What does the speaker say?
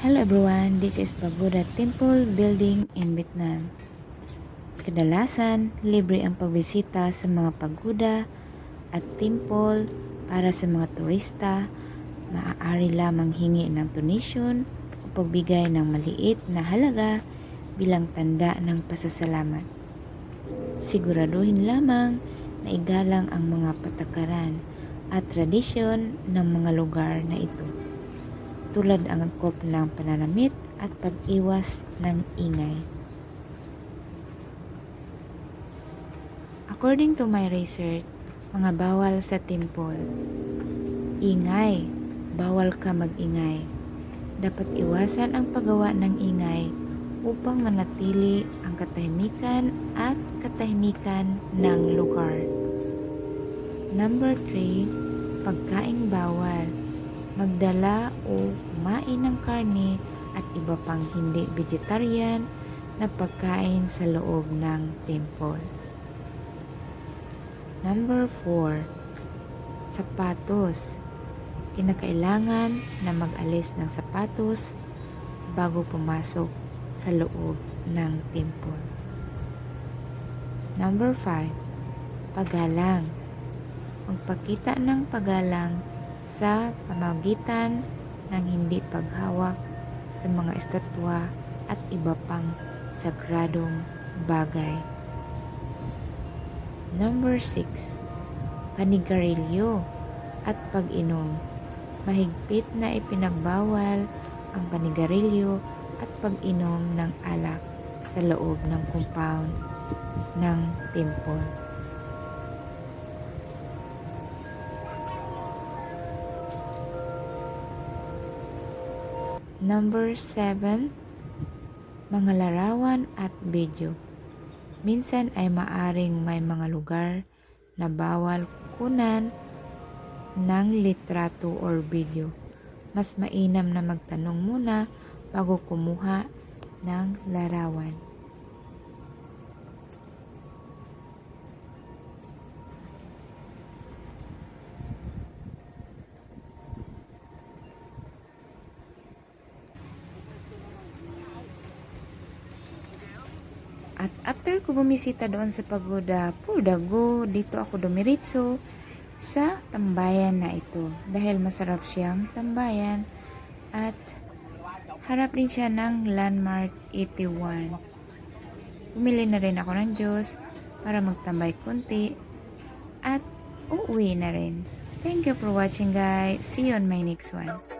Hello everyone, this is Pagoda Temple Building in Vietnam. Kadalasan, libre ang pagbisita sa mga pagoda at temple para sa mga turista. Maaari lamang hingi ng donation o pagbigay ng maliit na halaga bilang tanda ng pasasalamat. Siguraduhin lamang na igalang ang mga patakaran at tradisyon ng mga lugar na ito tulad ang angkop ng pananamit at pag-iwas ng ingay. According to my research, mga bawal sa temple. Ingay. Bawal ka mag-ingay. Dapat iwasan ang paggawa ng ingay upang manatili ang katahimikan at katahimikan ng lugar. Number 3, pagkaing bawal magdala o kumain ng karne at iba pang hindi vegetarian na pagkain sa loob ng temple. Number 4. Sapatos. Kinakailangan na mag-alis ng sapatos bago pumasok sa loob ng temple. Number 5. Pagalang. Magpakita ng pagalang sa pamagitan ng hindi paghawak sa mga estatwa at iba pang sagradong bagay. Number 6. Panigarilyo at pag-inom. Mahigpit na ipinagbawal ang panigarilyo at pag-inom ng alak sa loob ng compound ng temple. Number 7. Mga larawan at video. Minsan ay maaring may mga lugar na bawal kunan ng litrato or video. Mas mainam na magtanong muna bago kumuha ng larawan. At after ko bumisita doon sa pagoda, Pudago, dito ako dumiritso sa tambayan na ito. Dahil masarap siyang tambayan at harap rin siya ng Landmark 81. Pumili na rin ako ng Diyos para magtambay konti at uuwi na rin. Thank you for watching guys. See you on my next one.